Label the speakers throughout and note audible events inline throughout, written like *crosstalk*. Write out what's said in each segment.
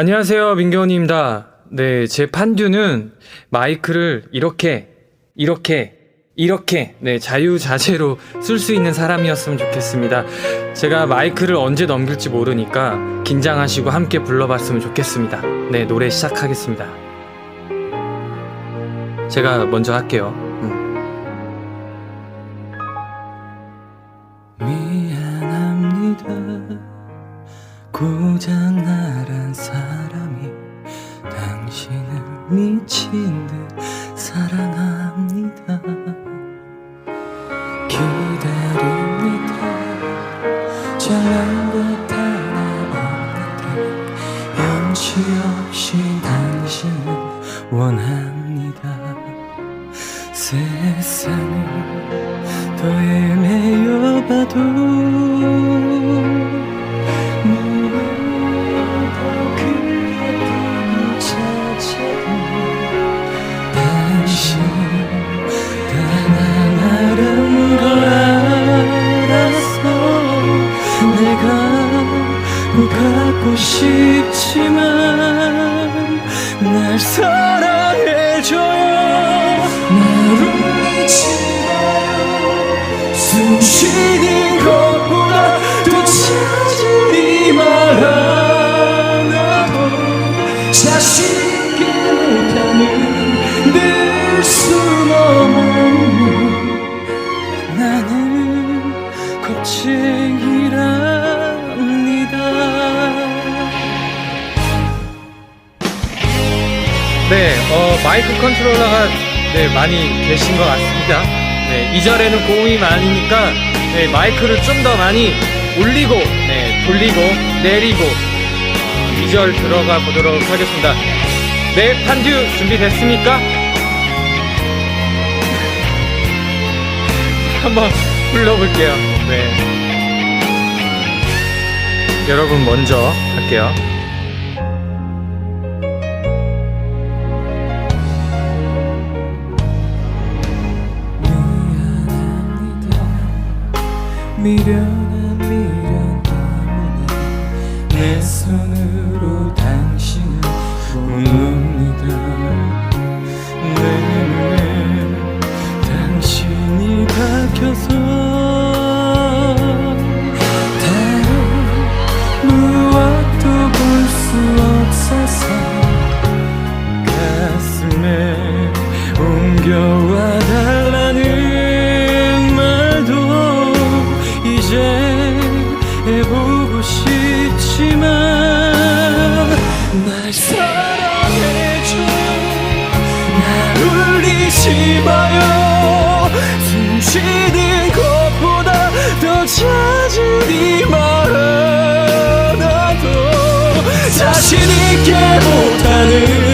Speaker 1: 안녕하세요, 민경훈입니다. 네, 제 판듀는 마이크를 이렇게, 이렇게, 이렇게, 네, 자유자재로 쓸 수 있는 사람이었으면 좋겠습니다. 제가 마이크를 언제 넘길지 모르니까 긴장하시고 함께 불러봤으면 좋겠습니다. 네, 노래 시작하겠습니다. 제가 먼저 할게요.
Speaker 2: 염치 없이 당신을 원합니다. 세상을 더 헤매여 봐도 무엇도 꼭 갖고 싶지만 날 사랑해줘요 날 울리지 마요 숨 쉬는 것보다 더 찾으리 말 하나도 자신 있게 못하는 늘 숨어먹는 나는 겁쟁이랍
Speaker 1: 네, 어, 마이크 컨트롤러가 네, 많이 계신 것 같습니다. 네, 2절에는 고음이 많으니까 네, 마이크를 좀 더 많이 올리고 네, 돌리고 내리고 어, 2절 들어가 보도록 하겠습니다. 네, 판듀 준비됐습니까? *laughs* 한번 불러볼게요. 네. 여러분 먼저 할게요.
Speaker 2: 미련한 미련 때문에 내 손으로 당신을 못 놉니다. 내 눈에 당신이 박혀서 가슴에 옮겨와 달 날 울리지 마요. 숨 쉬는 것보다 더 찾으리 말 하나도 자신 있게 못하는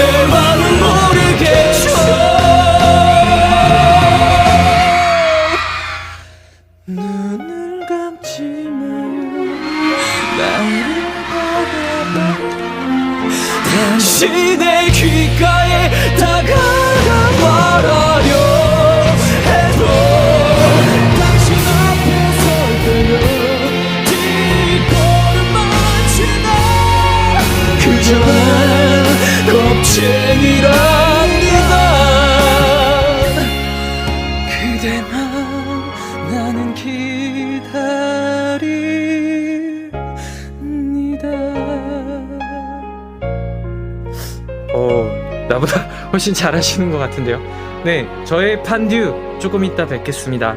Speaker 2: 내 맘은 모르겠죠 눈을 감지 마요 나를 바라봐. 당신의 귓가에 다가가 말하
Speaker 1: 훨씬 잘하시는 것 같은데요. 네, 저의 판듀 조금 이따 뵙겠습니다.